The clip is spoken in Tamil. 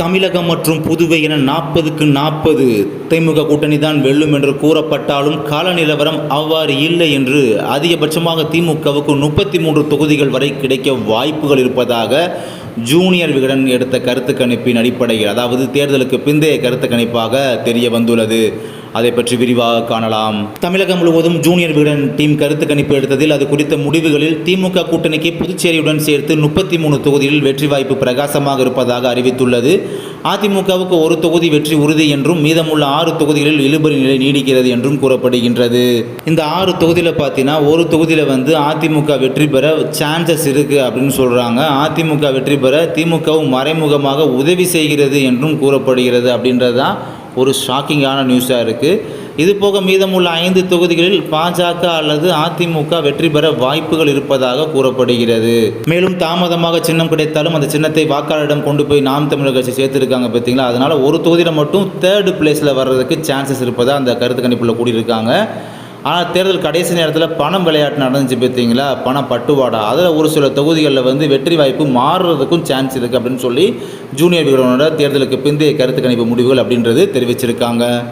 தமிழகம் மற்றும் புதுவை என நாற்பதுக்கு நாற்பது திமுக கூட்டணி தான் வெல்லும் என்று கூறப்பட்டாலும் கால நிலவரம் அவ்வாறு இல்லை என்று அதிகபட்சமாக திமுகவுக்கு முப்பத்தி மூன்று தொகுதிகள் வரை கிடைக்க வாய்ப்புகள் இருப்பதாக ஜூனியர் விகடன் எடுத்த கருத்து கணிப்பின் அடிப்படையில் அதாவது தேர்தலுக்கு பிந்தைய கருத்து கணிப்பாக தெரிய வந்துள்ளது. அதை பற்றி விரிவாக காணலாம். தமிழகம் முழுவதும் ஜூனியர் விகடன் டீம் கருத்து கணிப்பு எடுத்ததில் அது குறித்த முடிவுகளில் திமுக கூட்டணிக்கு புதுச்சேரியுடன் சேர்த்து முப்பத்தி மூணு தொகுதியில் வெற்றி வாய்ப்பு பிரகாசமாக இருப்பதாக அறிவித்துள்ளது. அதிமுகவுக்கு ஒரு தொகுதி வெற்றி உறுதி என்றும் மீதமுள்ள ஆறு தொகுதிகளில் இழுபறி நிலை நீடிக்கிறது என்றும் கூறப்படுகின்றது. இந்த ஆறு தொகுதியில் பார்த்தீங்கன்னா ஒரு தொகுதியில் வந்து அதிமுக வெற்றி பெற சான்சஸ் இருக்குது அப்படின்னு சொல்கிறாங்க அதிமுக வெற்றி பெற திமுகவும் மறைமுகமாக உதவி செய்கிறது என்றும் கூறப்படுகிறது அப்படின்றதான் ஒரு ஷாக்கிங்கான நியூஸாக இருக்குது இது போக மீதமுள்ள ஐந்து தொகுதிகளில் பாஜக அல்லது அதிமுக வெற்றி பெற வாய்ப்புகள் இருப்பதாக கூறப்படுகிறது. மேலும் தாமதமாக சின்னம் கிடைத்தாலும் அந்த சின்னத்தை வாக்காளரிடம் கொண்டு போய் நாம் தமிழர் கட்சி சேர்த்துருக்காங்க பார்த்தீங்களா? அதனால ஒரு தொகுதியில் மட்டும் தேர்டு பிளேஸில் வர்றதுக்கு சான்சஸ் இருப்பதாக அந்த கருத்து கணிப்பில் கூடியிருக்காங்க. ஆனால் தேர்தல் கடைசி நேரத்தில் பணம் விளையாட்டு நடந்துச்சு பார்த்தீங்களா? பணம் பட்டுவாடா? அதில் ஒரு சில தொகுதிகளில் வந்து வெற்றி வாய்ப்பு மாறுறதுக்கும் சான்ஸ் இருக்குது அப்படின்னு சொல்லி ஜூனியர் வீரனோட தேர்தலுக்கு பிந்தைய கருத்து கணிப்பு முடிவுகள் அப்படின்றது தெரிவிச்சிருக்காங்க.